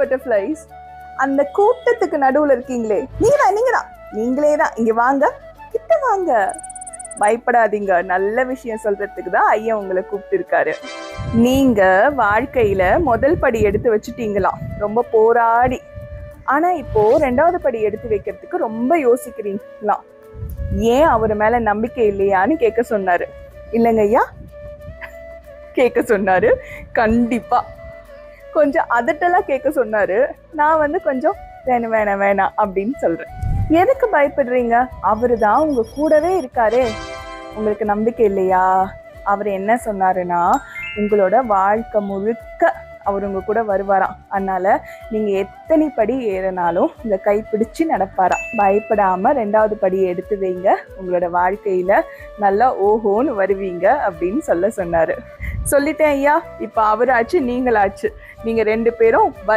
Butterflies அந்த கூட்டத்துக்கு நடுவுல இருக்கீங்களே நீங்க தான் நீங்க தான். நீங்களே தான். இங்க வாங்க கிட்ட வாங்க. பயப்படாதீங்க. நல்ல விஷயம் சொல்றதுக்கு தான் ஐயா உங்களை கூப்பிட்டு இருக்காரு நீங்க வாழ்க்கையில முதல் படி எடுத்து வச்சுட்டீங்களாம் ரொம்ப போராடி. ஆனா இப்போ ரெண்டாவது படி எடுத்து வைக்கிறதுக்கு ரொம்ப யோசிக்கிறீங்களாம் ஏன் அவர் மேல நம்பிக்கை இல்லையான்னு கேட்க சொன்னாரு. இல்லைங்க ஐயா. கேட்க சொன்னாரு. கண்டிப்பா. கொஞ்சம் அதட்டெல்லாம் கேட்க சொன்னாரு. நான் வந்து கொஞ்சம் வேணும் வேணாம் வேணாம் அப்படின்னு சொல்கிறேன் எதுக்கு பயப்படுறீங்க? அவரு தான் உங்கள் கூடவே இருக்காரே. உங்களுக்கு நம்பிக்கை இல்லையா? அவர் என்ன சொன்னாருன்னா உங்களோட வாழ்க்கை முழுக்க அவர் உங்க கூட வருவாராம். அதனால நீங்க எத்தனை படி ஏறினாலும் இந்த கைப்பிடிச்சு நடப்பாராம். பயப்படாம ரெண்டாவது படி எடுத்து வைங்க. உங்களோட வாழ்க்கையில நல்லா ஓஹோன்னு வருவீங்க அப்படின்னு சொல்ல சொன்னாரு. சொல்லிட்டேன் ஐயா. இப்ப அவராச்சு நீங்களாச்சு. நீங்க ரெண்டு பேரும்